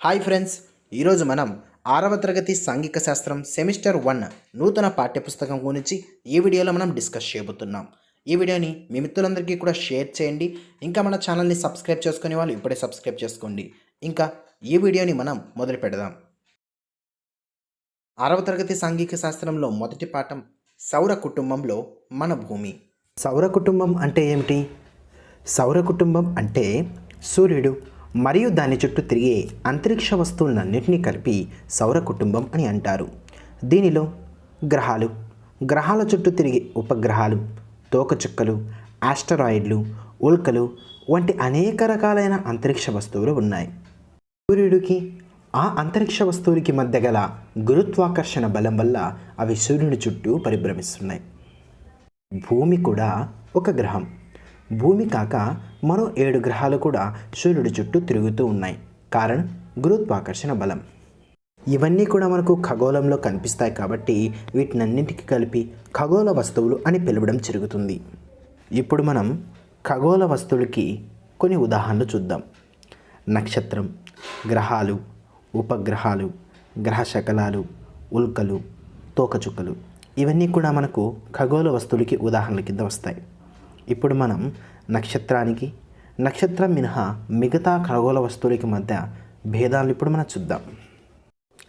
Hi friends ఈరోజు మనం ఆరవ తరగతి సాంఘిక శాస్త్రం సెమిస్టర్ వన్ నూతన పాఠ్యపుస్తకం గురించి ఈ వీడియోలో మనం డిస్కస్ చేయబోతున్నాం. ఈ వీడియోని మీ మిత్రులందరికీ కూడా షేర్ చేయండి. ఇంకా మన ఛానల్ని సబ్స్క్రైబ్ చేసుకునే వాళ్ళు ఇప్పుడే సబ్స్క్రైబ్ చేసుకోండి. ఇంకా ఈ వీడియోని మనం మొదలు పెడదాం. ఆరవ తరగతి సాంఘిక శాస్త్రంలో మొదటి పాఠం సౌర కుటుంబంలో మన భూమి. సౌర కుటుంబం అంటే ఏమిటి? సౌర కుటుంబం అంటే సూర్యుడు. మరియు దాని చుట్టూ తిరిగే అంతరిక్ష వస్తువులన్నింటినీ కలిపి సౌర కుటుంబం అని అంటారు. దీనిలో గ్రహాలు గ్రహాల చుట్టూ తిరిగే ఉపగ్రహాలు తోకచుక్కలు ఆస్టరాయిడ్లు ఉల్కలు వంటి అనేక రకాలైన అంతరిక్ష వస్తువులు ఉన్నాయి. సూర్యుడికి ఆ అంతరిక్ష వస్తువులకి మధ్య గల గురుత్వాకర్షణ బలం వల్ల అవి సూర్యుడి చుట్టూ పరిభ్రమిస్తున్నాయి. భూమి కూడా ఒక గ్రహం. భూమి కాక మరో ఏడు గ్రహాలు కూడా సూర్యుడి చుట్టూ తిరుగుతూ ఉన్నాయి. కారణం గురుత్వాకర్షణ బలం. ఇవన్నీ కూడా మనకు ఖగోళంలో కనిపిస్తాయి కాబట్టి వీటినన్నింటికి కలిపి ఖగోళ వస్తువులు అని పిలవడం జరుగుతుంది. ఇప్పుడు మనం ఖగోళ వస్తువులకి కొన్ని ఉదాహరణలు చూద్దాం. నక్షత్రం గ్రహాలు ఉపగ్రహాలు గ్రహ శకలాలు ఉల్కలు తోకచుక్కలు. ఇవన్నీ కూడా మనకు ఖగోళ వస్తువులకి ఉదాహరణల కింద వస్తాయి. ఇప్పుడు మనం నక్షత్రానికి నక్షత్రం మినహా మిగతా ఖగోళ వస్తువులకి మధ్య భేదాలు ఇప్పుడు మనం చూద్దాం.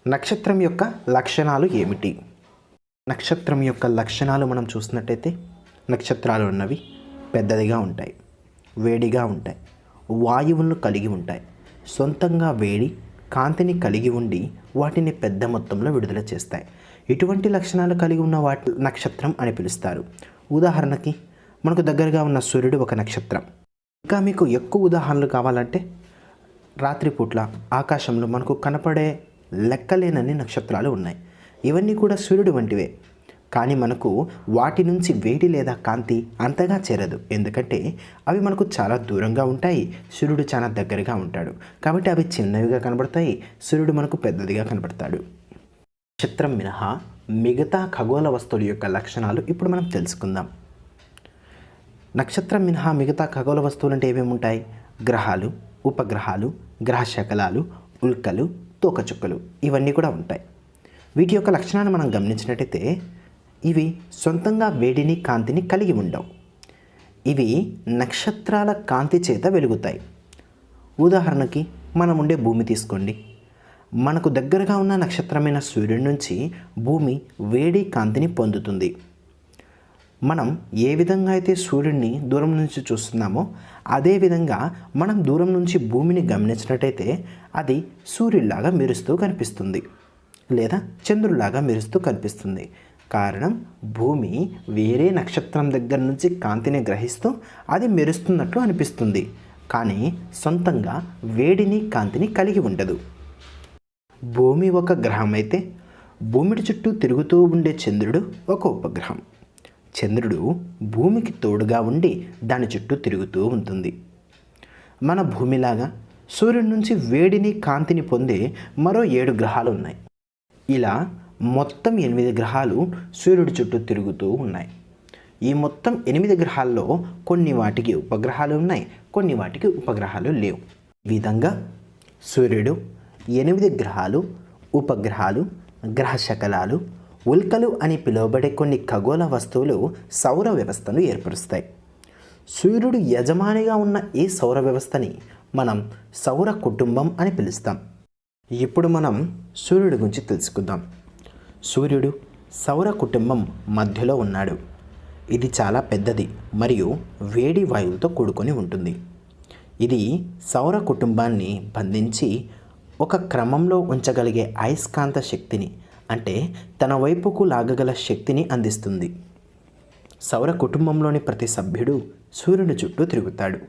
నక్షత్రం యొక్క లక్షణాలు ఏమిటి? నక్షత్రం యొక్క లక్షణాలు మనం చూసినట్టయితే నక్షత్రాలు ఉన్నవి పెద్దదిగా ఉంటాయి వేడిగా ఉంటాయి వాయువులను కలిగి ఉంటాయి. సొంతంగా వేడి కాంతిని కలిగి ఉండి వాటిని పెద్ద మొత్తంలో విడుదల చేస్తాయి. ఇటువంటి లక్షణాలు కలిగి ఉన్న వాటి నక్షత్రం అని పిలుస్తారు. ఉదాహరణకి మనకు దగ్గరగా ఉన్న సూర్యుడు ఒక నక్షత్రం. ఇంకా మీకు ఎక్కువ ఉదాహరణలు కావాలంటే రాత్రిపూట్ల ఆకాశంలో మనకు కనపడే లెక్కలేనన్ని నక్షత్రాలు ఉన్నాయి. ఇవన్నీ కూడా సూర్యుడు వంటివే. కానీ మనకు వాటి నుంచి వేడి లేదా కాంతి అంతగా చేరదు. ఎందుకంటే అవి మనకు చాలా దూరంగా ఉంటాయి. సూర్యుడు చాలా దగ్గరగా ఉంటాడు. కాబట్టి అవి చిన్నవిగా కనబడతాయి. సూర్యుడు మనకు పెద్దదిగా కనబడతాడు. నక్షత్రం మినహా మిగతా ఖగోళ వస్తువుల యొక్క లక్షణాలు ఇప్పుడు మనం తెలుసుకుందాం. నక్షత్రం మినహా మిగతా ఖగోళ వస్తువులు అంటే ఏమేమి ఉంటాయి? గ్రహాలు ఉపగ్రహాలు గ్రహ శకలాలు ఉల్కలు తోకచుక్కలు ఇవన్నీ కూడా ఉంటాయి. వీటి యొక్క లక్షణాన్ని మనం గమనించినట్టయితే ఇవి సొంతంగా వేడిని కాంతిని కలిగి ఉండవు. ఇవి నక్షత్రాల కాంతి చేత వెలుగుతాయి. ఉదాహరణకి మనం ఉండే భూమి తీసుకోండి. మనకు దగ్గరగా ఉన్న నక్షత్రమైన సూర్యుడి నుంచి భూమి వేడి కాంతిని పొందుతుంది. మనం ఏ విధంగా అయితే సూర్యుడిని దూరం నుంచి చూస్తున్నామో అదేవిధంగా మనం దూరం నుంచి భూమిని గమనించినట్టయితే అది సూర్యుడిలాగా మెరుస్తూ కనిపిస్తుంది లేదా చంద్రుడిలాగా మెరుస్తూ కనిపిస్తుంది. కారణం భూమి వేరే నక్షత్రం దగ్గర నుంచి కాంతిని గ్రహిస్తూ అది మెరుస్తున్నట్లు అనిపిస్తుంది. కానీ సొంతంగా వేడిని కాంతిని కలిగి ఉండదు. భూమి ఒక గ్రహం అయితే భూమిడి చుట్టూ తిరుగుతూ ఉండే చంద్రుడు ఒక ఉపగ్రహం. చంద్రుడు భూమికి తోడుగా ఉండి దాని చుట్టూ తిరుగుతూ ఉంటుంది. మన భూమిలాగా సూర్యుడి నుంచి వేడిని కాంతిని పొందే మరో ఏడు గ్రహాలు ఉన్నాయి. ఇలా మొత్తం ఎనిమిది గ్రహాలు సూర్యుడి చుట్టూ తిరుగుతూ ఉన్నాయి. ఈ మొత్తం ఎనిమిది గ్రహాల్లో కొన్ని వాటికి ఉపగ్రహాలు ఉన్నాయి కొన్ని వాటికి ఉపగ్రహాలు లేవు. ఈ విధంగా సూర్యుడు ఎనిమిది గ్రహాలు ఉపగ్రహాలు గ్రహ శకలాలు ఉల్కలు అని పిలువబడే కొన్ని ఖగోళ వస్తువులు సౌర వ్యవస్థను ఏర్పరుస్తాయి. సూర్యుడు యజమానిగా ఉన్న ఈ సౌర వ్యవస్థని మనం సౌర కుటుంబం అని పిలుస్తాం. ఇప్పుడు మనం సూర్యుడి గురించి తెలుసుకుందాం. సూర్యుడు సౌర కుటుంబం మధ్యలో ఉన్నాడు. ఇది చాలా పెద్దది మరియు వేడి వాయువులతో కూడుకొని ఉంటుంది. ఇది సౌర కుటుంబాన్ని బంధించి ఒక క్రమంలో ఉంచగలిగే అయస్కాంత శక్తిని అంటే తన వైపుకు లాగగల శక్తిని అందిస్తుంది. సౌర కుటుంబంలోని ప్రతి సభ్యుడు సూర్యుని చుట్టూ తిరుగుతాడు.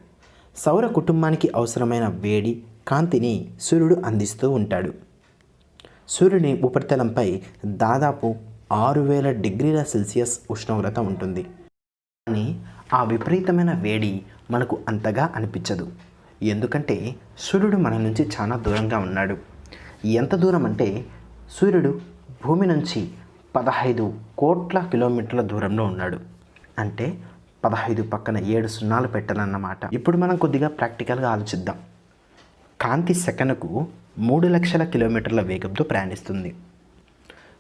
సౌర కుటుంబానికి అవసరమైన వేడి కాంతిని సూర్యుడు అందిస్తూ ఉంటాడు. సూర్యుని ఉపరితలంపై దాదాపు ఆరు వేల డిగ్రీల సెల్సియస్ ఉష్ణోగ్రత ఉంటుంది. కానీ ఆ విపరీతమైన వేడి మనకు అంతగా అనిపించదు. ఎందుకంటే సూర్యుడు మన నుంచి చాలా దూరంగా ఉన్నాడు. ఎంత దూరం అంటే సూర్యుడు భూమి నుంచి పదహైదు కోట్ల కిలోమీటర్ల దూరంలో ఉన్నాడు. అంటే పదహైదు పక్కన ఏడు సున్నాలు పెట్టాలన్నమాట. ఇప్పుడు మనం కొద్దిగా ప్రాక్టికల్గా ఆలోచిద్దాం. కాంతి సెకనుకు మూడు లక్షల కిలోమీటర్ల వేగంతో ప్రయాణిస్తుంది.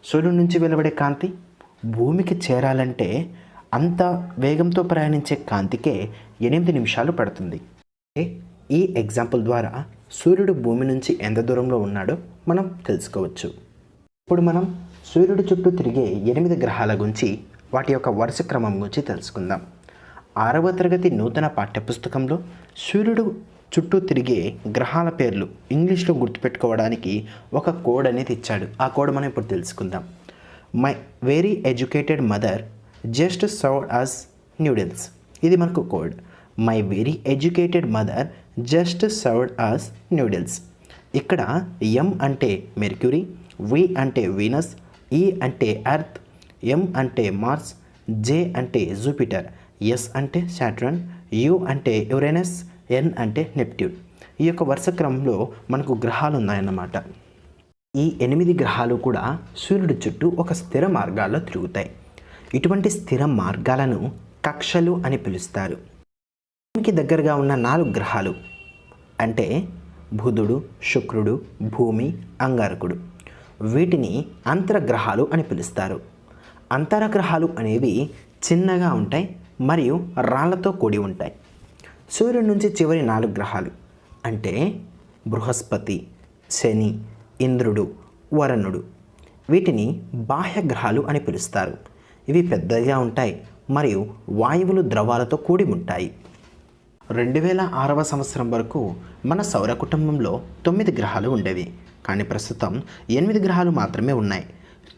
సూర్యుడి నుంచి వెలువడే కాంతి భూమికి చేరాలంటే అంత వేగంతో ప్రయాణించే కాంతికే ఎనిమిది నిమిషాలు పడుతుంది. ఈ ఎగ్జాంపుల్ ద్వారా సూర్యుడు భూమి నుంచి ఎంత దూరంలో ఉన్నాడో మనం తెలుసుకోవచ్చు. ఇప్పుడు మనం సూర్యుడి చుట్టూ తిరిగే ఎనిమిది గ్రహాల గురించి వాటి యొక్క వరుస క్రమం గురించి తెలుసుకుందాం. ఆరవ తరగతి నూతన పాఠ్యపుస్తకంలో సూర్యుడు చుట్టూ తిరిగే గ్రహాల పేర్లు ఇంగ్లీష్లో గుర్తుపెట్టుకోవడానికి ఒక కోడ్ అనేది ఇచ్చాడు ఆ కోడ్ మనం ఇప్పుడు తెలుసుకుందాం. My very educated mother just serve us noodles ఇది మనకు code. My very educated mother just served us noodles ఇక్కడ ఎం అంటే మెర్క్యూరీ వి అంటే వీనస్ ఈ అంటే ఎర్త్ ఎం అంటే మార్స్ జే అంటే జూపిటర్ ఎస్ అంటే శాట్రన్ యు అంటే యురేనస్ ఎన్ అంటే నెప్ట్యూన్. ఈ యొక్క వరుస క్రమంలో మనకు గ్రహాలు ఉన్నాయన్నమాట ఈ ఎనిమిది గ్రహాలు కూడా సూర్యుడి చుట్టూ ఒక స్థిర మార్గాల్లో తిరుగుతాయి. ఇటువంటి స్థిర మార్గాలను కక్షలు అని పిలుస్తారు. భూమికి దగ్గరగా ఉన్న నాలుగు గ్రహాలు అంటే బుధుడు శుక్రుడు భూమి అంగారకుడు. వీటిని అంతరగ్రహాలు అని పిలుస్తారు. అంతరగ్రహాలు అనేవి చిన్నగా ఉంటాయి మరియు రాళ్ళతో కూడి ఉంటాయి. సూర్యుడి నుంచి చివరి నాలుగు గ్రహాలు అంటే బృహస్పతి శని ఇంద్రుడు వరుణుడు. వీటిని బాహ్య గ్రహాలు అని పిలుస్తారు. ఇవి పెద్దగా ఉంటాయి మరియు వాయువులు ద్రవాలతో కూడి ఉంటాయి. రెండు వేల ఆరవ సంవత్సరం వరకు మన సౌర కుటుంబంలో తొమ్మిది గ్రహాలు ఉండేవి. కానీ ప్రస్తుతం ఎనిమిది గ్రహాలు మాత్రమే ఉన్నాయి.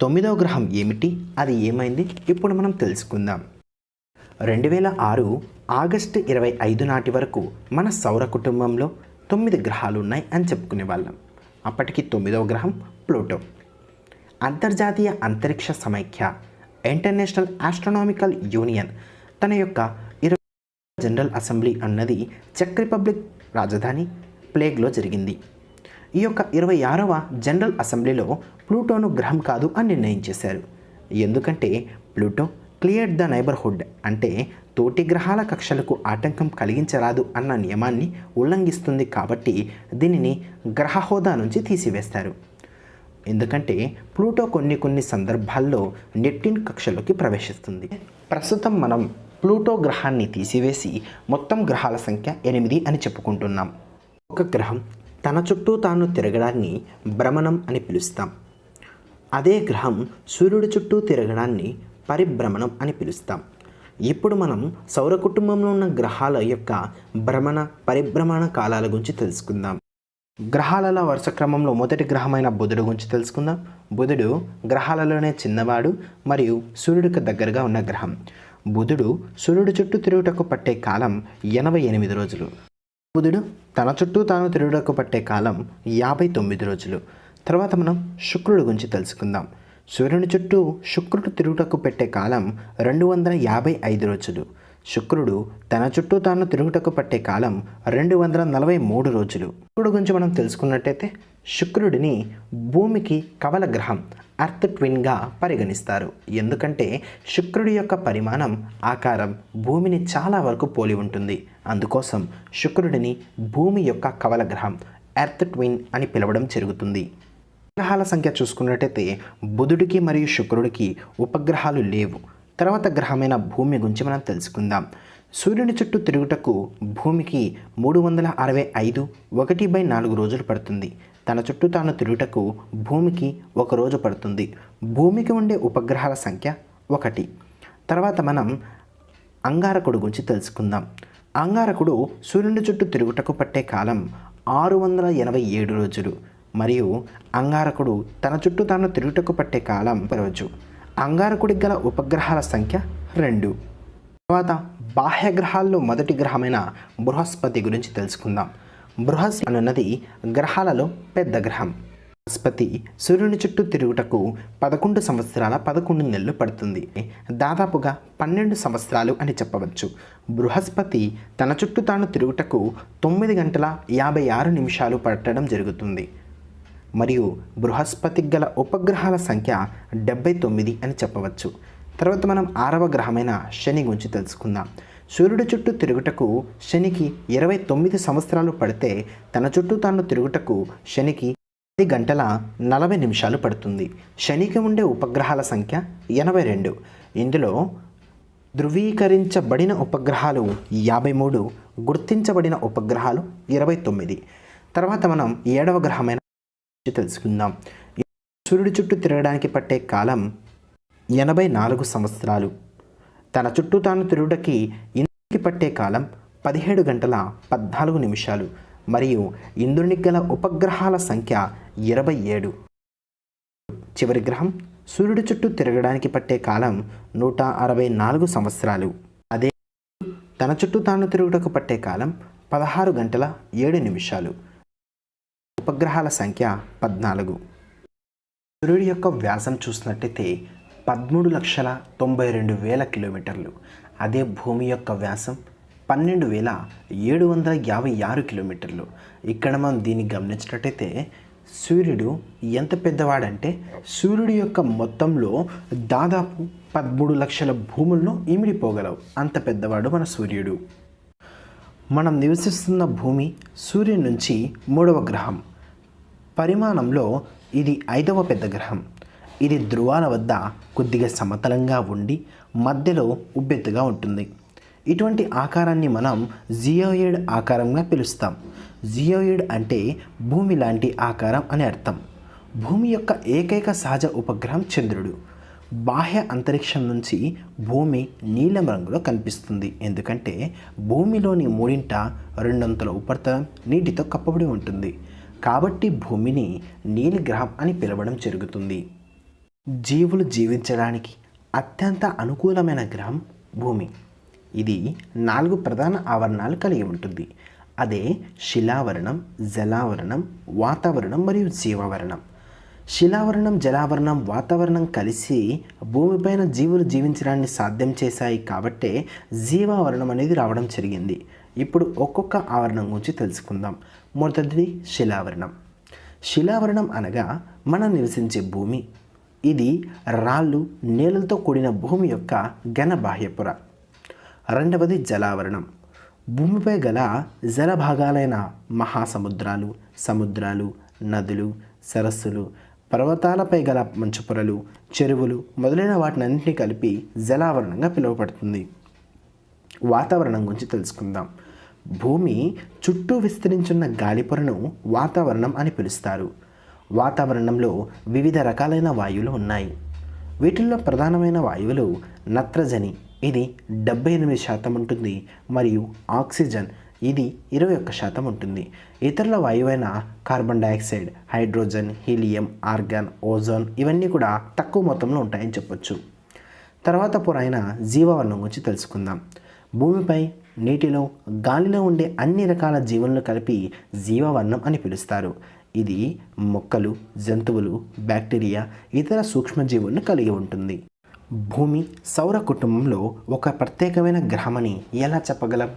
తొమ్మిదవ గ్రహం ఏమిటి? అది ఏమైంది? ఇప్పుడు మనం తెలుసుకుందాం. రెండు వేల ఆరు ఆగస్టు ఇరవై ఐదు నాటి వరకు మన సౌర కుటుంబంలో తొమ్మిది గ్రహాలు ఉన్నాయి అని చెప్పుకునే వాళ్ళం. అప్పటికి తొమ్మిదవ గ్రహం ప్లూటో. అంతర్జాతీయ అంతరిక్ష సమైక్య ఇంటర్నేషనల్ ఆస్ట్రనామికల్ యూనియన్ తన యొక్క ఇరవై జనరల్ అసెంబ్లీ అన్నది చెక్ రిపబ్లిక్ రాజధాని ప్లేగ్లో జరిగింది. ఈ యొక్క ఇరవై ఆరవ జనరల్ అసెంబ్లీలో ప్లూటోను గ్రహం కాదు అని నిర్ణయించేశారు ఎందుకంటే ప్లూటో క్లియర్ ద నైబర్హుడ్ అంటే తోటి గ్రహాల కక్షలకు ఆటంకం కలిగించరాదు అన్న నియమాన్ని ఉల్లంఘిస్తుంది కాబట్టి దీనిని గ్రహ హోదా నుంచి తీసివేస్తారు. ఎందుకంటే ప్లూటో కొన్ని కొన్ని సందర్భాల్లో నెప్టిన్ కక్షలోకి ప్రవేశిస్తుంది. ప్రస్తుతం మనం ప్లూటో గ్రహాన్ని తీసివేసి మొత్తం గ్రహాల సంఖ్య ఎనిమిది అని చెప్పుకుంటున్నాం. ఒక గ్రహం తన చుట్టూ తాను తిరగడాన్ని భ్రమణం అని పిలుస్తాం. అదే గ్రహం సూర్యుడి చుట్టూ తిరగడాన్ని పరిభ్రమణం అని పిలుస్తాం. ఇప్పుడు మనం సౌర కుటుంబంలో ఉన్న గ్రహాల యొక్క భ్రమణ పరిభ్రమణ కాలాల గురించి తెలుసుకుందాం. గ్రహాలల వరుస క్రమంలో మొదటి గ్రహమైన బుధుడు గురించి తెలుసుకుందాం. బుధుడు గ్రహాలలోనే చిన్నవాడు మరియు సూర్యుడికి దగ్గరగా ఉన్న గ్రహం. బుధుడు సూర్యుడు చుట్టూ తిరుగుటకు పట్టే కాలం ఎనభై ఎనిమిది రోజులు. బుధుడు తన చుట్టూ తాను తిరుగుటకు పట్టే కాలం యాభై తొమ్మిది రోజులు. తర్వాత మనం శుక్రుడి గురించి తెలుసుకుందాం. సూర్యుని చుట్టూ శుక్రుడు తిరుగుటకు పెట్టే కాలం రెండు వందల యాభై ఐదు రోజులు. శుక్రుడు తన చుట్టూ తాను తిరుగుటకు పట్టే కాలం రెండు వందల నలభై మూడు రోజులు. శుక్రుడు గురించి మనం తెలుసుకున్నట్టయితే శుక్రుడిని భూమికి కవల గ్రహం అర్త్ ట్విన్గా పరిగణిస్తారు. ఎందుకంటే శుక్రుడి యొక్క పరిమాణం ఆకారం భూమిని చాలా వరకు పోలి ఉంటుంది. అందుకోసం శుక్రుడిని భూమి యొక్క కవల గ్రహం ఎర్త్ ట్విన్ అని పిలవడం జరుగుతుంది. గ్రహాల సంఖ్య చూసుకున్నట్టయితే బుధుడికి మరియు శుక్రుడికి ఉపగ్రహాలు లేవు. తర్వాత గ్రహమైన భూమి గురించి మనం తెలుసుకుందాం. సూర్యుని చుట్టూ తిరుగుటకు భూమికి మూడు వందల అరవై ఐదు ఒకటి బై నాలుగు రోజులు పడుతుంది. తన చుట్టూ తాను తిరుగుటకు భూమికి ఒక రోజు పడుతుంది. భూమికి ఉండే ఉపగ్రహాల సంఖ్య ఒకటి. తర్వాత మనం అంగారకుడు గురించి తెలుసుకుందాం. అంగారకుడు సూర్యుని చుట్టూ తిరుగుటకు పట్టే కాలం ఆరు వందల ఎనభై ఏడు రోజులు. మరియు అంగారకుడు తన చుట్టూ తాను తిరుగుటకు పట్టే కాలం రోజు. అంగారకుడికి గల ఉపగ్రహాల సంఖ్య రెండు. తర్వాత బాహ్య గ్రహాల్లో మొదటి గ్రహమైన బృహస్పతి గురించి తెలుసుకుందాం. బృహస్పతి అనున్నది గ్రహాలలో పెద్ద గ్రహం. బృహస్పతి సూర్యుని చుట్టూ తిరుగుటకు పదకొండు సంవత్సరాల పదకొండు నెలలు పడుతుంది. దాదాపుగా పన్నెండు సంవత్సరాలు అని చెప్పవచ్చు. బృహస్పతి తన చుట్టూ తాను తిరుగుటకు తొమ్మిది గంటల యాభై ఆరు నిమిషాలు పట్టడం జరుగుతుంది. మరియు బృహస్పతికి గల ఉపగ్రహాల సంఖ్య డెబ్బై తొమ్మిది అని చెప్పవచ్చు. తర్వాత మనం ఆరవ గ్రహమైన శని గురించి తెలుసుకుందాం. సూర్యుడి చుట్టూ తిరుగుటకు శనికి ఇరవై తొమ్మిది సంవత్సరాలు పడితే తన చుట్టూ తాను తిరుగుటకు శనికి పది గంటల నలభై నిమిషాలు పడుతుంది. శనికి ఉండే ఉపగ్రహాల సంఖ్య ఎనభై రెండు. ఇందులో ధృవీకరించబడిన ఉపగ్రహాలు యాభై మూడు గుర్తించబడిన ఉపగ్రహాలు ఇరవై తొమ్మిది. తర్వాత మనం ఏడవ గ్రహమైన గురించి తెలుసుకుందాం. సూర్యుడి చుట్టూ తిరగడానికి పట్టే కాలం ఎనభై నాలుగు సంవత్సరాలు. తన చుట్టూ తాను తిరుగుటకి ఇంద్రునికి పట్టే కాలం పదిహేడు గంటల పద్నాలుగు నిమిషాలు మరియు ఇంద్రునికి గల ఉపగ్రహాల సంఖ్య ఇరవై ఏడు. చివరి గ్రహం సూర్యుడి చుట్టూ తిరగడానికి పట్టే కాలం నూట అరవై నాలుగు సంవత్సరాలు. అదే తన చుట్టూ తాను తిరుగుటకు పట్టే కాలం పదహారు గంటల ఏడు నిమిషాలు. ఉపగ్రహాల సంఖ్య పద్నాలుగు. సూర్యుడి యొక్క వ్యాసం చూసినట్టయితే పదమూడు లక్షల తొంభై రెండు వేల కిలోమీటర్లు. అదే భూమి యొక్క వ్యాసం పన్నెండు వేల ఏడు వందల యాభై ఆరు కిలోమీటర్లు. ఇక్కడ మనం దీన్ని గమనించినట్టయితే సూర్యుడు ఎంత పెద్దవాడంటే సూర్యుడి యొక్క మొత్తంలో దాదాపు పదమూడు లక్షల భూములను ఇమిడిపోగలవు అంత పెద్దవాడు మన సూర్యుడు. మనం నివసిస్తున్న భూమి సూర్యుని నుంచి మూడవ గ్రహం. పరిమాణంలో ఇది ఐదవ పెద్ద గ్రహం. ఇది ధృవాల వద్ద కొద్దిగా సమతలంగా ఉండి మధ్యలో ఉబ్బెత్తుగా ఉంటుంది. ఇటువంటి ఆకారాన్ని మనం జియోయిడ్ ఆకారంగా పిలుస్తాం. జియోయిడ్ అంటే భూమి లాంటి ఆకారం అని అర్థం. భూమి యొక్క ఏకైక సహజ ఉపగ్రహం చంద్రుడు. బాహ్య అంతరిక్షం నుంచి భూమి నీలం రంగులో కనిపిస్తుంది. ఎందుకంటే భూమిలోని మూడింట రెండొంతుల ఉపరితలం నీటితో కప్పబడి ఉంటుంది. కాబట్టి భూమిని నీలిగ్రహం అని పిలవడం జరుగుతుంది. జీవులు జీవించడానికి అత్యంత అనుకూలమైన గ్రహం భూమి. ఇది నాలుగు ప్రధాన ఆవరణాలు కలిగి ఉంటుంది. అదే శిలావరణం జలావరణం వాతావరణం మరియు జీవావరణం. శిలావరణం జలావరణం వాతావరణం కలిసి భూమిపైన జీవులు జీవించడాన్ని సాధ్యం చేశాయి కాబట్టే జీవావరణం అనేది రావడం జరిగింది. ఇప్పుడు ఒక్కొక్క ఆవరణం గురించి తెలుసుకుందాం. మొదటిది శిలావరణం. శిలావరణం అనగా మనం నివసించే భూమి. ఇది రాళ్ళు నేలలతో కూడిన భూమి యొక్క ఘన బాహ్యపుర. రెండవది జలావరణం. భూమిపై గల జల భాగాలైన మహాసముద్రాలు సముద్రాలు నదులు సరస్సులు పర్వతాలపై గల మంచు పొరలు చెరువులు మొదలైన వాటినన్నింటినీ కలిపి జలావరణంగా పిలువబడుతుంది. వాతావరణం గురించి తెలుసుకుందాం. భూమి చుట్టూ విస్తరించున్న గాలిపొరను వాతావరణం అని పిలుస్తారు. వాతావరణంలో వివిధ రకాలైన వాయువులు ఉన్నాయి. వీటిల్లో ప్రధానమైన వాయువులు నత్రజని ఇది డెబ్బై ఎనిమిది శాతం ఉంటుంది మరియు ఆక్సిజన్ ఇది ఇరవై ఒక్క శాతం ఉంటుంది. ఇతరుల వాయువైన carbon dioxide hydrogen helium argon ozone ఇవన్నీ కూడా తక్కువ మొత్తంలో ఉంటాయని చెప్పొచ్చు. తర్వాత పొరైన జీవవర్ణం గురించి తెలుసుకుందాం. భూమిపై నీటిలో గాలిలో ఉండే అన్ని రకాల జీవులను కలిపి జీవవర్ణం అని పిలుస్తారు. ఇది మొక్కలు జంతువులు బ్యాక్టీరియా ఇతర సూక్ష్మజీవులను కలిగి ఉంటుంది. భూమి సౌర కుటుంబంలో ఒక ప్రత్యేకమైన గ్రహమని ఎలా చెప్పగలం?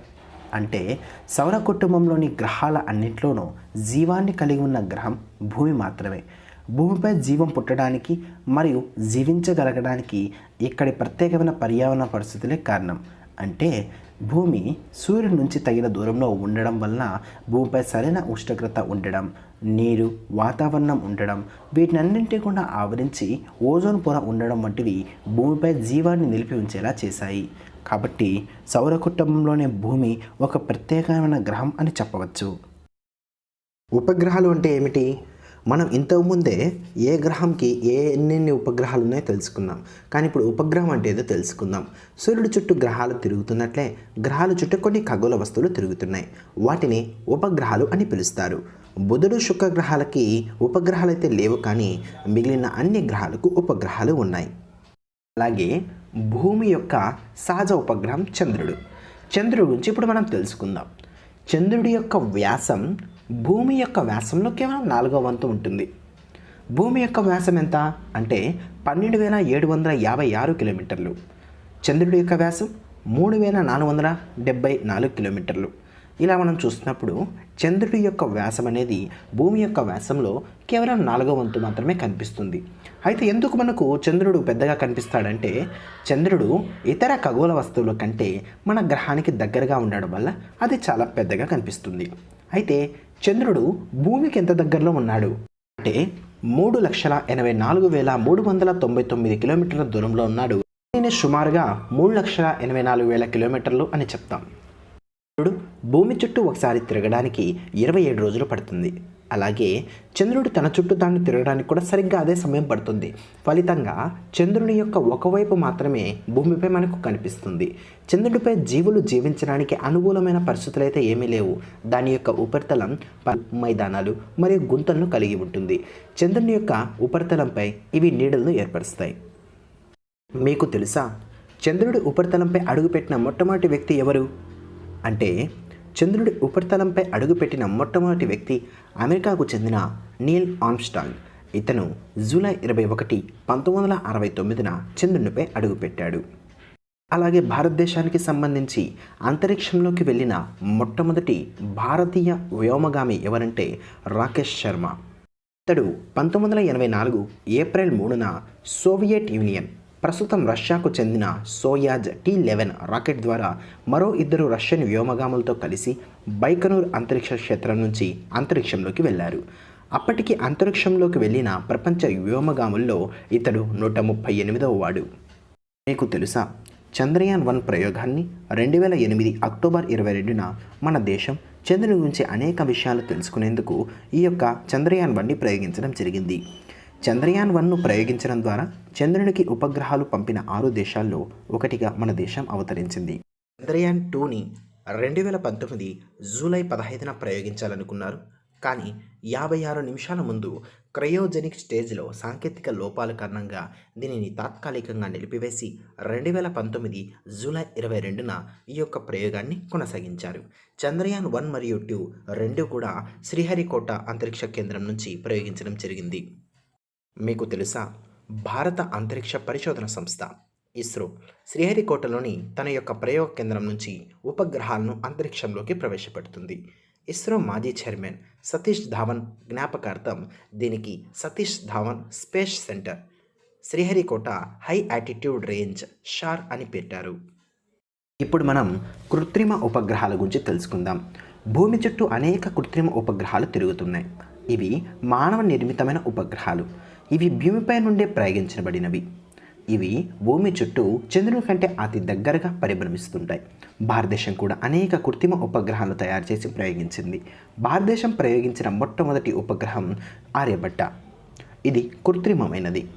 అంటే సౌర కుటుంబంలోని గ్రహాల అన్నింటిలోనూ జీవాన్ని కలిగి ఉన్న గ్రహం భూమి మాత్రమే. భూమిపై జీవం పుట్టడానికి మరియు జీవించగలగడానికి ఇక్కడి ప్రత్యేకమైన పర్యావరణ పరిస్థితులే కారణం. అంటే భూమి సూర్యుడి నుంచి తగిన దూరంలో ఉండడం వలన భూమిపై సరైన ఉష్ణోగ్రత ఉండడం నీరు వాతావరణం ఉండడం వీటినన్నింటి కూడా ఆవరించి ఓజోన్ పొర ఉండడం వంటివి భూమిపై జీవాన్ని నిలిపి ఉంచేలా చేశాయి. కాబట్టి సౌర కుటుంబంలోనే భూమి ఒక ప్రత్యేకమైన గ్రహం అని చెప్పవచ్చు. ఉపగ్రహాలు అంటే ఏమిటి? మనం ఇంతకుముందే ఏ గ్రహంకి ఏ ఎన్నెన్ని ఉపగ్రహాలు ఉన్నాయో తెలుసుకున్నాం. కానీ ఇప్పుడు ఉపగ్రహం అంటే ఏదో తెలుసుకుందాం. సూర్యుడు చుట్టూ గ్రహాలు తిరుగుతున్నట్లే గ్రహాల చుట్టూ కొన్ని ఖగోళ వస్తువులు తిరుగుతున్నాయి. వాటిని ఉపగ్రహాలు అని పిలుస్తారు. బుధుడు శుక్ర గ్రహాలకి ఉపగ్రహాలు అయితే లేవు కానీ మిగిలిన అన్ని గ్రహాలకు ఉపగ్రహాలు ఉన్నాయి. అలాగే భూమి యొక్క సహజ ఉపగ్రహం చంద్రుడు. చంద్రుడి గురించి ఇప్పుడు మనం తెలుసుకుందాం. చంద్రుడి యొక్క వ్యాసం భూమి యొక్క వ్యాసంలో కేవలం నాలుగో వంతు ఉంటుంది. భూమి యొక్క వ్యాసం ఎంత? అంటే పన్నెండు వేల ఏడు వందల యాభై ఆరు కిలోమీటర్లు. చంద్రుడి యొక్క వ్యాసం మూడు వేల నాలుగు వందల డెబ్బై నాలుగు కిలోమీటర్లు. ఇలా మనం చూస్తున్నప్పుడు చంద్రుడి యొక్క వ్యాసం అనేది భూమి యొక్క వ్యాసంలో కేవలం నాలుగో వంతు మాత్రమే కనిపిస్తుంది. అయితే ఎందుకు మనకు చంద్రుడు పెద్దగా కనిపిస్తాడంటే చంద్రుడు ఇతర ఖగోళ వస్తువుల కంటే మన గ్రహానికి దగ్గరగా ఉండడం వల్ల అది చాలా పెద్దగా కనిపిస్తుంది. అయితే చంద్రుడు భూమికి ఎంత దగ్గరలో ఉన్నాడు? అంటే మూడు లక్షల ఎనభై నాలుగు వేల మూడు వందల తొంభై తొమ్మిది కిలోమీటర్ల దూరంలో ఉన్నాడు. దీనిని సుమారుగా మూడు లక్షల ఎనభై నాలుగు వేల కిలోమీటర్లు అని చెప్తాం. చంద్రుడు భూమి చుట్టూ ఒకసారి తిరగడానికి ఇరవై ఏడు రోజులు పడుతుంది. అలాగే చంద్రుడు తన చుట్టూ తాను తిరగడానికి కూడా సరిగ్గా అదే సమయం పడుతుంది. ఫలితంగా చంద్రుని యొక్క ఒకవైపు మాత్రమే భూమిపై మనకు కనిపిస్తుంది. చంద్రుడిపై జీవులు జీవించడానికి అనుకూలమైన పరిస్థితులు అయితే ఏమీ లేవు. దాని యొక్క ఉపరితలం ప- మైదానాలు మరియు గుంతలను కలిగి ఉంటుంది. చంద్రుని యొక్క ఉపరితలంపై ఇవి నీడలను ఏర్పరుస్తాయి. మీకు తెలుసా? చంద్రుడి ఉపరితలంపై అడుగుపెట్టిన మొట్టమొదటి వ్యక్తి ఎవరు? అంటే చంద్రుడి ఉపరితలంపై అడుగుపెట్టిన మొట్టమొదటి వ్యక్తి అమెరికాకు చెందిన నీల్ ఆమ్స్టాంగ్ ఇతను జూలై ఇరవై ఒకటి పంతొమ్మిది వందల అరవై తొమ్మిదిన చంద్రునిపై అడుగుపెట్టాడు. అలాగే భారతదేశానికి సంబంధించి అంతరిక్షంలోకి వెళ్ళిన మొట్టమొదటి భారతీయ వ్యోమగామి ఎవరంటే రాకేష్ శర్మ. ఇతడు పంతొమ్మిది వందల ఎనభై నాలుగు ఏప్రిల్ మూడున సోవియట్ యూనియన్ ప్రస్తుతం రష్యాకు చెందిన సోయాజ్ టీ లెవెన్ రాకెట్ ద్వారా మరో ఇద్దరు రష్యన్ వ్యోమగాములతో కలిసి బైకనూర్ అంతరిక్ష క్షేత్రం నుంచి అంతరిక్షంలోకి వెళ్ళారు. అప్పటికి అంతరిక్షంలోకి వెళ్ళిన ప్రపంచ వ్యోమగాముల్లో ఇతడు నూట ముప్పై ఎనిమిదవ వాడు. మీకు తెలుసా? చంద్రయాన్ వన్ ప్రయోగాన్ని రెండు వేల ఎనిమిది అక్టోబర్ ఇరవై రెండున మన దేశం చంద్రుని గురించి అనేక విషయాలు తెలుసుకునేందుకు ఈ యొక్క చంద్రయాన్ వన్ని ప్రయోగించడం జరిగింది. చంద్రయాన్ వన్ను ప్రయోగించడం ద్వారా చంద్రునికి ఉపగ్రహాలు పంపిన ఆరు దేశాల్లో ఒకటిగా మన దేశం అవతరించింది. చంద్రయాన్ టూని రెండు వేల పంతొమ్మిది జూలై పదహైదున ప్రయోగించాలనుకున్నారు. కానీ యాభై ఆరు నిమిషాల ముందు క్రయోజెనిక్ స్టేజ్లో సాంకేతిక లోపాల కారణంగా దీనిని తాత్కాలికంగా నిలిపివేసి రెండు వేల పంతొమ్మిది జూలై ఇరవై రెండున ఈ యొక్క ప్రయోగాన్ని కొనసాగించారు. చంద్రయాన్ వన్ మరియు టూ రెండు కూడా శ్రీహరికోట అంతరిక్ష కేంద్రం నుంచి ప్రయోగించడం జరిగింది. మీకు తెలుసా? భారత అంతరిక్ష పరిశోధన సంస్థ ఇస్రో శ్రీహరికోటలోని తన యొక్క ప్రయోగ కేంద్రం నుంచి ఉపగ్రహాలను అంతరిక్షంలోకి ప్రవేశపెడుతుంది. ఇస్రో మాజీ చైర్మన్ సతీష్ ధావన్ జ్ఞాపకార్థం దీనికి Satish Dhawan space centre Sriharikota high attitude range SHAR అని పెట్టారు ఇప్పుడు మనం కృత్రిమ ఉపగ్రహాల గురించి తెలుసుకుందాం. భూమి చుట్టూ అనేక కృత్రిమ ఉపగ్రహాలు తిరుగుతున్నాయి. ఇవి మానవ నిర్మితమైన ఉపగ్రహాలు. ఇవి భూమిపై నుండే ప్రయోగించబడినవి. ఇవి భూమి చుట్టూ చంద్రుని కంటే అతి దగ్గరగా పరిభ్రమిస్తుంటాయి. భారతదేశం కూడా అనేక కృత్రిమ ఉపగ్రహాలు తయారు చేసి ప్రయోగించింది. భారతదేశం ప్రయోగించిన మొట్టమొదటి ఉపగ్రహం ఆర్యభట్ట. ఇది కృత్రిమమైనది.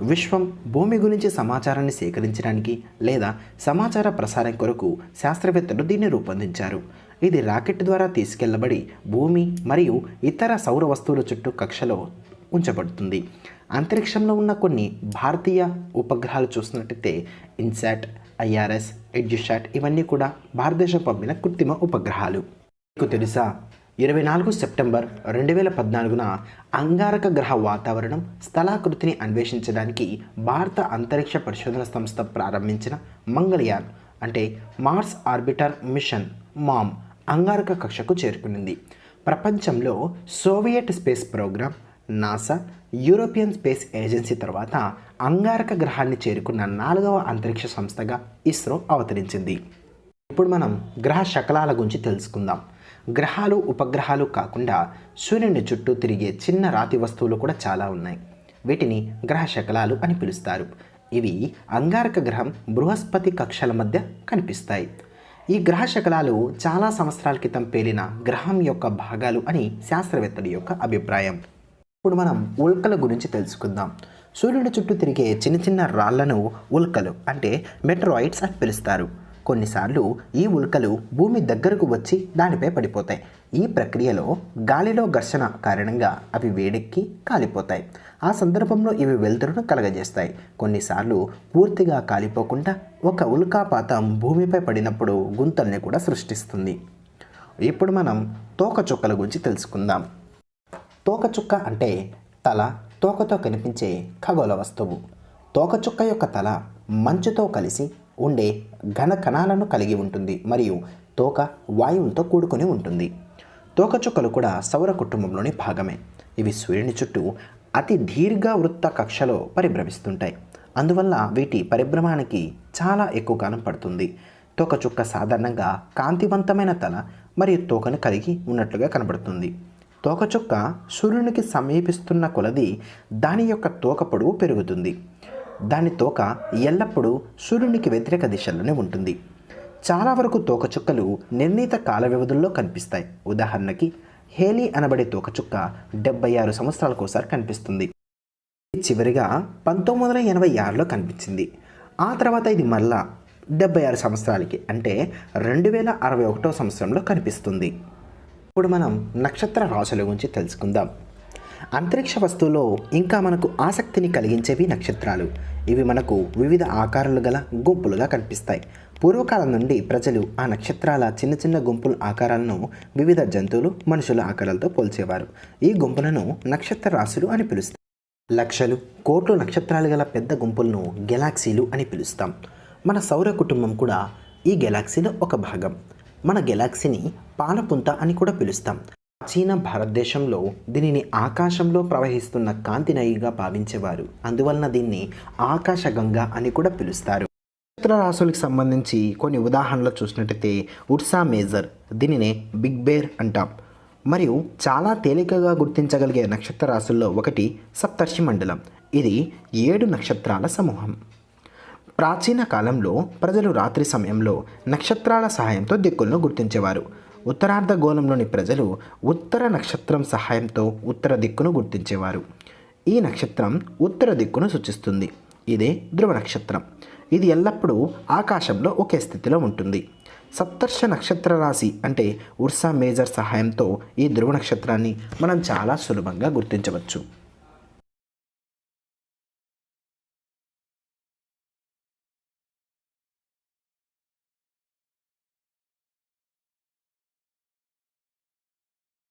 విశ్వం భూమి గురించి సమాచారాన్ని సేకరించడానికి లేదా సమాచార ప్రసారం కొరకు శాస్త్రవేత్తలు దీన్ని రూపొందించారు. ఇది రాకెట్ ద్వారా తీసుకెళ్ళబడి భూమి మరియు ఇతర సౌర వస్తువుల చుట్టూ కక్షలో ఉంచబడుతుంది. అంతరిక్షంలో ఉన్న కొన్ని భారతీయ ఉపగ్రహాలు చూసినట్టయితే ఇన్సాట్ ఐఆర్ఎస్ ఎడ్యుషాట్ ఇవన్నీ కూడా భారతదేశం పంపిన కృత్రిమ ఉపగ్రహాలు. మీకు తెలుసా? ఇరవై నాలుగు సెప్టెంబర్ రెండు వేల పద్నాలుగున అంగారక గ్రహ వాతావరణం స్థలాకృతిని అన్వేషించడానికి భారత అంతరిక్ష పరిశోధన సంస్థ ప్రారంభించిన మంగళయాన్ అంటే మార్స్ ఆర్బిటర్ మిషన్ మామ్ అంగారక కక్షకు చేరుకునింది. ప్రపంచంలో Soviet space programme NASA European space agency తర్వాత అంగారక గ్రహాన్ని చేరుకున్న నాలుగవ అంతరిక్ష సంస్థగా ఇస్రో అవతరించింది. ఇప్పుడు మనం గ్రహ శకలాల గురించి తెలుసుకుందాం. గ్రహాలు ఉపగ్రహాలు కాకుండా సూర్యుని చుట్టూ తిరిగే చిన్న రాతి వస్తువులు కూడా చాలా ఉన్నాయి. వీటిని గ్రహ శకలాలు అని పిలుస్తారు. ఇవి అంగారక గ్రహం బృహస్పతి కక్షల మధ్య కనిపిస్తాయి. ఈ గ్రహ శకలాలు చాలా సంవత్సరాల క్రితం పేలిన గ్రహం యొక్క భాగాలు అని శాస్త్రవేత్తల యొక్క అభిప్రాయం. ఇప్పుడు మనం ఉల్కల గురించి తెలుసుకుందాం. సూర్యుడి చుట్టూ తిరిగే చిన్న చిన్న రాళ్ళను ఉల్కలు అంటే మెట్రాయిడ్స్ అని పిలుస్తారు. కొన్నిసార్లు ఈ ఉల్కలు భూమి దగ్గరకు వచ్చి దానిపై పడిపోతాయి. ఈ ప్రక్రియలో గాలిలో ఘర్షణ కారణంగా అవి వేడెక్కి కాలిపోతాయి. ఆ సందర్భంలో ఇవి వెలుతురును కలగజేస్తాయి. కొన్నిసార్లు పూర్తిగా కాలిపోకుండా ఒక ఉల్కాపాతం భూమిపై పడినప్పుడు గుంతల్ని కూడా సృష్టిస్తుంది. ఇప్పుడు మనం తోకచుక్కల గురించి తెలుసుకుందాం. తోకచుక్క అంటే తల తోకతో కనిపించే ఖగోళ వస్తువు. తోకచుక్క యొక్క తల మంచుతో కలిసి ఉండే ఘన కణాలను కలిగి ఉంటుంది మరియు తోక వాయువులతో కూడుకొని ఉంటుంది. తోకచుక్కలు కూడా సౌర కుటుంబంలోని భాగమే. ఇవి సూర్యుని చుట్టూ అతి దీర్ఘ వృత్త కక్షలో పరిభ్రమిస్తుంటాయి. అందువల్ల వీటి పరిభ్రమానికి చాలా ఎక్కువ కాలం పడుతుంది. తోకచుక్క సాధారణంగా కాంతివంతమైన తల మరియు తోకను కలిగి ఉన్నట్లుగా కనబడుతుంది. తోకచుక్క సూర్యునికి సమీపిస్తున్న కొలది దాని యొక్క తోక పొడవు పెరుగుతుంది. దాని తోక ఎల్లప్పుడూ సూర్యునికి వ్యతిరేక దిశలోనే ఉంటుంది. చాలా వరకు తోకచుక్కలు నిర్ణీత కాల వ్యవధుల్లో కనిపిస్తాయి. ఉదాహరణకి హేలీ అనబడే తోకచుక్క డెబ్బై ఆరు సంవత్సరాలకు ఒకసారి కనిపిస్తుంది చివరిగా పంతొమ్మిది వందల ఎనభై ఆరులో కనిపించింది. ఆ తర్వాత ఇది మళ్ళా డెబ్బై ఆరు సంవత్సరాలకి అంటే రెండు వేల అరవై ఒకటో సంవత్సరంలో కనిపిస్తుంది. ఇప్పుడు మనం నక్షత్ర రాశుల గురించి తెలుసుకుందాం. అంతరిక్ష వస్తువులో ఇంకా మనకు ఆసక్తిని కలిగించేవి నక్షత్రాలు. ఇవి మనకు వివిధ ఆకారాలు గల గుంపులుగా కనిపిస్తాయి. పూర్వకాలం నుండి ప్రజలు ఆ నక్షత్రాల చిన్న చిన్న గుంపుల ఆకారాలను వివిధ జంతువులు మనుషుల ఆకారాలతో పోల్చేవారు. ఈ గుంపులను నక్షత్ర రాశులు అని పిలుస్తారు. లక్షలు కోట్లు నక్షత్రాలు గల పెద్ద గుంపులను గెలాక్సీలు అని పిలుస్తాం. మన సౌర కుటుంబం కూడా ఈ గెలాక్సీలో ఒక భాగం. మన గెలాక్సీని పాలపుంత అని కూడా పిలుస్తాం. ప్రాచీన భారతదేశంలో దీనిని ఆకాశంలో ప్రవహిస్తున్న కాంతి నయిగా భావించేవారు. అందువలన దీన్ని ఆకాశగంగ అని కూడా పిలుస్తారు. నక్షత్ర రాశులకు సంబంధించి కొన్ని ఉదాహరణలు చూసినట్టయితే ఉర్సా మేజర్ దీనినే బిగ్ బేర్ అంటాం. మరియు చాలా తేలికగా గుర్తించగలిగే నక్షత్ర రాశుల్లో ఒకటి సప్తర్షి మండలం. ఇది ఏడు నక్షత్రాల సమూహం. ప్రాచీన కాలంలో ప్రజలు రాత్రి సమయంలో నక్షత్రాల సహాయంతో దిక్కులను గుర్తించేవారు. ఉత్తరార్ధగోళంలోని ప్రజలు ఉత్తర నక్షత్రం సహాయంతో ఉత్తర దిక్కును గుర్తించేవారు. ఈ నక్షత్రం ఉత్తర దిక్కును సూచిస్తుంది. ఇదే ధ్రువ నక్షత్రం. ఇది ఎల్లప్పుడూ ఆకాశంలో ఒకే స్థితిలో ఉంటుంది. సప్తర్ష నక్షత్ర రాశి అంటే ఉర్సా మేజర్ సహాయంతో ఈ ధ్రువ నక్షత్రాన్ని మనం చాలా సులభంగా గుర్తించవచ్చు.